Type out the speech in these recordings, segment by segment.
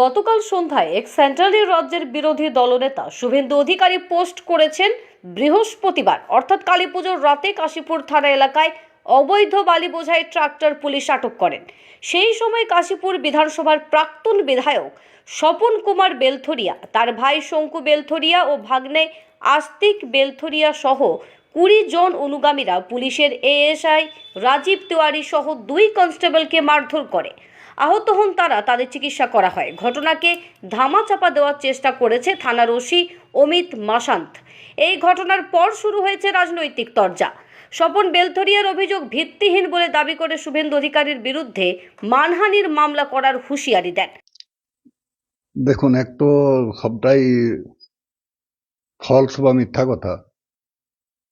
গতকাল সন্ধ্যায় এক সেন্ট্রালি রাজ্যের বিরোধী দলনেতা শুভেন্দু অধিকারী পোস্ট করেছেন, বৃহস্পতিবার, অর্থাৎ কালী পুজোর রাতে কাশীপুর থানা এলাকায় অবৈধ বালি বোঝাই ট্রাক্টর পুলিশ আটক করেন। সেই সময় কাশীপুর বিধানসভার প্রাক্তন বিধায়ক স্বপন কুমার বেলথরিয়া, তার ভাই শঙ্কু বেলথরিয়া ও ভাগ্নে আস্তিক বেলথরিয়া সহ কুড়ি জন অনুগামীরা পুলিশের এএসআই, রাজীব তিওয়ারি সহ দুই কনস্টেবলকে মারধর করে। আহত হন তারা, তাদের চিকিৎসা করা হয়। ঘটনাকে ধামাচাপা দেওয়ার চেষ্টা করেছে থানার ওসি অমিত মাসান্ত এই ঘটনার পর শুরু হয়েছে রাজনৈতিক তরজা। স্বপন বেলথরিয়ার অভিযোগ ভিত্তিহীন বলে দাবি করে শুভেন্দু অধিকারীর বিরুদ্ধে মানহানির মামলা করার হুঁশিয়ারি দেন। দেখুন, এক তো সবটাই ফলস বা মিথ্যা কথা।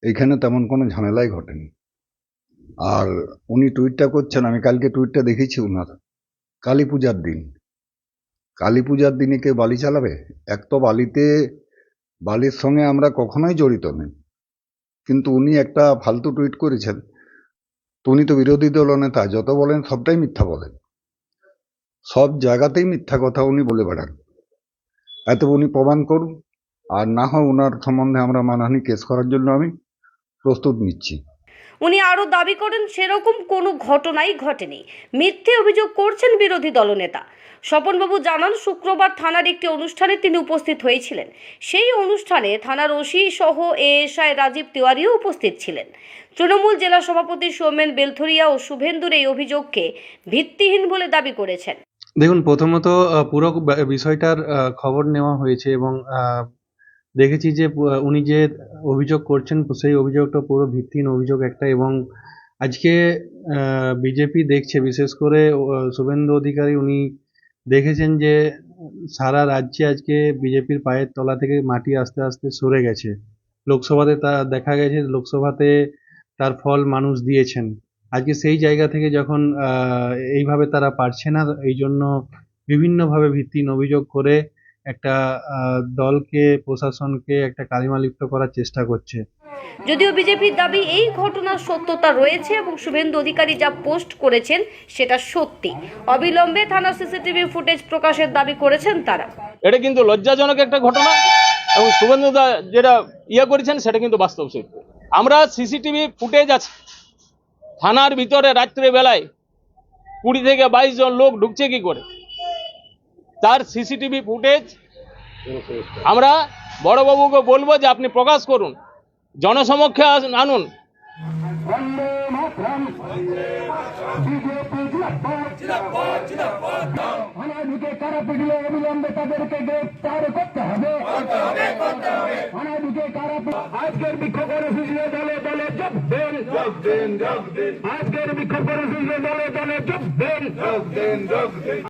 এখানে তেমন কোনো ঝামেলাই ঘটেনি। আর উনি টুইটটা করছেন, আমি কালকে টুইটটা দেখেছি উনার। কালী পূজার দিন। কালী পূজার দিনে কেউ বালি চালাবে? এক তো বালিতে, বালির সঙ্গে আমরা কখনোই জড়িত নেই। কিন্তু উনি একটা ফালতু টুইট করেছেন তো উনি তো বিরোধী দলনেতা যত বলেন সবটাই মিথ্যা বলেন। সব জায়গাতেই মিথ্যা কথা উনি বলে বেড়ান। এত উনি প্রমাণ করুন, আর না হয় ওনার সম্বন্ধে আমরা মানহানি কেস করার জন্য আমি প্রস্তুত নিচ্ছি। উনি আরও দাবি করেন, সেরকম কোনো ঘটনাই ঘটেনি। মিথ্যে অভিযোগ করছেন বিরোধী দলনেতা। স্বপনবাবু জানান, শুক্রবার থানার একটি অনুষ্ঠানে তিনি উপস্থিত হয়েছিলেন। সেই অনুষ্ঠানে থানার ওসি সহ এএসআই রাজীব তিওয়ারিও উপস্থিত ছিলেন। তৃণমূল জেলা সভাপতি সৌমেন বেলথরিয়া ও শুভেন্দুর এই অভিযোগকে ভিত্তিহীন বলে দাবি করেছেন। দেখুন, প্রথমত পুরো বিষয়টার খবর নেওয়া হয়েছে এবং দেখেছি যে উনি যে অভিযোগ করছেন, সেই অভিযোগটা পুরো ভিত্তিহীন অভিযোগ একটা এবং আজকে বিজেপি দেখছে, বিশেষ করে শুভেন্দু অধিকারী উনি দেখেছেন যে, সারা রাজ্যে আজকে বিজেপির পায়ের তলা থেকে মাটি আস্তে আস্তে সরে গেছে। লোকসভাতে তা দেখা গেছে, লোকসভাতে তার ফল মানুষ দিয়েছেন। আজকে সেই জায়গা থেকে যখন এইভাবে তারা পারছে না এই জন্য বিভিন্নভাবে ভিত্তিহীন অভিযোগ করে একটা দলকে প্রশাসনকে একটা কালিমালিপ্ত করার চেষ্টা করছে। যদিও বিজেপির দাবি এই ঘটনার সত্যতা রয়েছে এবং শুভেন্দু অধিকারী যা পোস্ট করেছেন সেটা সত্যি। অবিলম্বে থানা সিসিটিভি ফুটেজ প্রকাশের দাবি করেছেন তারা। এটা কিন্তু লজ্জাজনক একটা ঘটনা এবং শুভেন্দু দা যেটা ইয়ে করেছেন সেটা কিন্তু বাস্তব সত্য। আমরা সিসিটিভি ফুটেজ আছে। থানার ভিতরে রাত্রে বেলায় কুড়ি থেকে বাইশ জন লোক ঢুকছে কি করে? তার সিসিটিভি ফুটেজ আমরা বড়বাবুকে বলব যে আপনি প্রকাশ করুন, জনসমক্ষে আনুন। আজকের বিক্ষোভ কর্মসূচি দলে দলে যোগ দেন আজকের বিক্ষোভ কর্মসূচি দলে দলে যোগ দেন